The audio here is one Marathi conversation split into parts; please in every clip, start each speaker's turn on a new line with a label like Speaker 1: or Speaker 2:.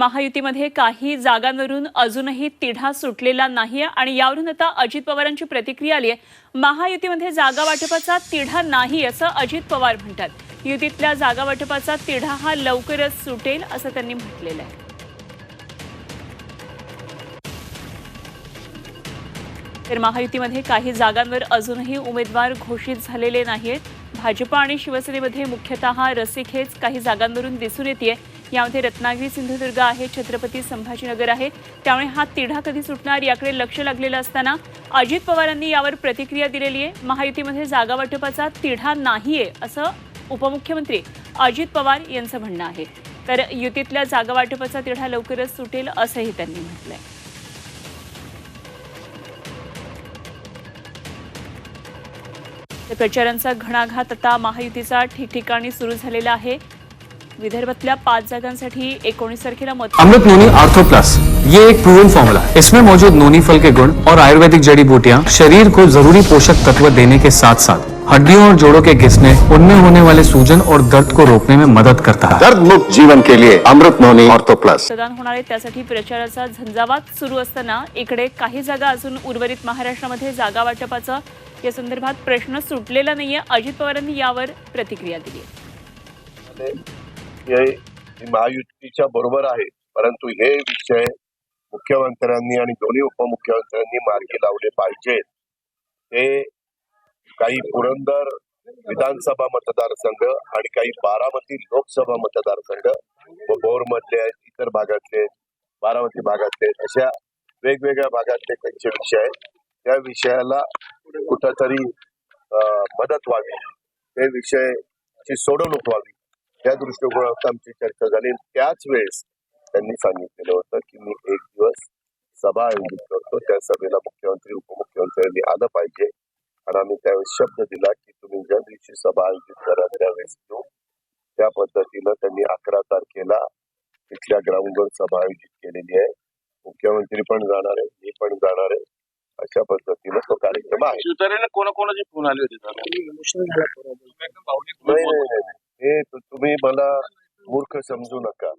Speaker 1: महायुतीमध्ये काही जागांवरून अजूनही तिढा सुटलेला नाहीये आणि यावरून आता अजित पवारांची प्रतिक्रिया आली आहे महायुतीमध्ये जागा वाटपाचा तिढा नाही असं अजित पवार म्हणतात. युतीतल्या जागा वाटपाचा तिढा हा लवकरच सुटेल असं त्यांनी म्हटलेलं आहे. तर महायुतीमध्ये काही जागांवर अजूनही उमेदवार घोषित झालेले नाहीत भाजप आणि शिवसेनेमध्ये मुख्यतः रस्सीखेच काही जागांवरून दिसून येते यामध्ये रत्नागिरी सिंधुदुर्ग आहे छत्रपती संभाजीनगर आहे. त्यामुळे हा तिढा कधी सुटणार याकडे लक्ष लागलेलं असताना अजित पवारांनी यावर प्रतिक्रिया दिलेली आहे. महायुतीमध्ये जागा वाटपाचा तिढा नाहीये असं उपमुख्यमंत्री अजित पवार यांचं म्हणणं आहे. तर युतीतल्या जागा वाटपाचा तिढा लवकरच सुटेल असंही त्यांनी म्हटलंय. प्रचारांचा घणाघात आता महायुतीचा ठिकठिकाणी सुरू झालेला आहे. विदर्भातल्या पाच जागांसाठी एकोणीस तारखेला मत
Speaker 2: अमृत नोनी आर्थो प्लस. ये एक प्रूवन फॉर्मूला है। इसमें मौजूद नोनी फल के गुण और आयुर्वेदिक जड़ी बूटियाँ शरीर को जरूरी पोषक तत्व देने के साथ साथ हड्डियों और जोड़ों के घिसने उनमें होने वाले सूजन और दर्द को रोकने में मदद करता है।
Speaker 3: दर्द मुक्त जीवन के लिए अमृत नोनी ऑर्थो प्लस।
Speaker 1: मतदान होणार आहे त्यासाठी प्रचाराचा झंझावात सुरू असताना इकडे काही जागा अजून उर्वरित महाराष्ट्रामध्ये जागा वाटपाचा या संदर्भात प्रश्न सुटलेला नाहीये. अजित पवारांनी यावर प्रतिक्रिया दिली.
Speaker 4: हे महायुतीच्या बरोबर आहे. परंतु हे विषय मुख्यमंत्र्यांनी आणि दोन्ही उपमुख्यमंत्र्यांनी मार्गी लावले पाहिजेत ते काही पुरंदर विधानसभा मतदारसंघ आणि काही बारामती लोकसभा मतदारसंघ व आहेत इतर भागातले बारामती भागातले अशा वेगवेगळ्या भागातले त्यांचे विषय आहेत. त्या विषयाला कुठंतरी अं, मदत व्हावी. ते विषयाची सोडवणूक व्हावी. त्या दृष्टिकोनात आमची चर्चा झाली त्याच वेळेस त्यांनी सांगितलेलं होतं की मी एक दिवस सभा आयोजित करतो. त्या सभेला मुख्यमंत्री उपमुख्यमंत्र्यांनी आलं पाहिजे. आणि आम्ही त्यावेळेस शब्द दिला की तुम्ही ज्या दिवशी सभा आयोजित करा त्यावेळेस येऊ. त्या पद्धतीनं त्यांनी अकरा तारखेला तिथल्या ग्राउंडवर सभा आयोजित केलेली आहे. मुख्यमंत्री पण जाणार आहे मी पण जाणार आहे. अशा पद्धतीनं तो कार्यक्रम आहे.
Speaker 5: कोणाकोणाचे फोन आले होते?
Speaker 4: नाही नाही. हे तुम्ही मला मूर्ख समजू नका.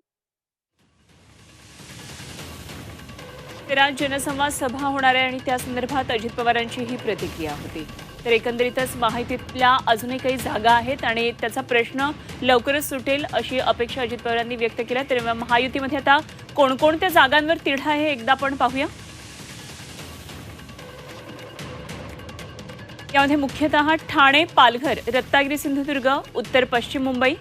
Speaker 1: तर आज जनसंवाद सभा होणार आहे आणि त्या संदर्भात अजित पवारांची ही प्रतिक्रिया होती. तर एकंदरीतच माहितीतल्या अजूनही काही जागा आहेत आणि त्याचा प्रश्न लवकरच सुटेल अशी अपेक्षा अजित पवारांनी व्यक्त केल्या तर महायुतीमध्ये आता कोणकोणत्या जागांवर तिढा आहे एकदा आपण पाहूया. यामध्ये मुख्यतः ठाणे पालघर रत्नागिरी सिंधुदुर्ग उत्तर पश्चिम मुंबई.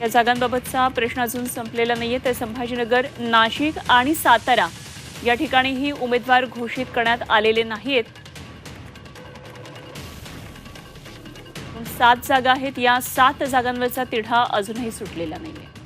Speaker 1: या जागांबाबतचा प्रश्न अजून संपलेला नाहीये तर संभाजीनगर नाशिक आणि सातारा या ठिकाणीही उमेदवार घोषित करण्यात आलेले नाहीत सात जागा आहेत या सात जागांवरचा तिढा अजूनही सुटलेला नाहीये.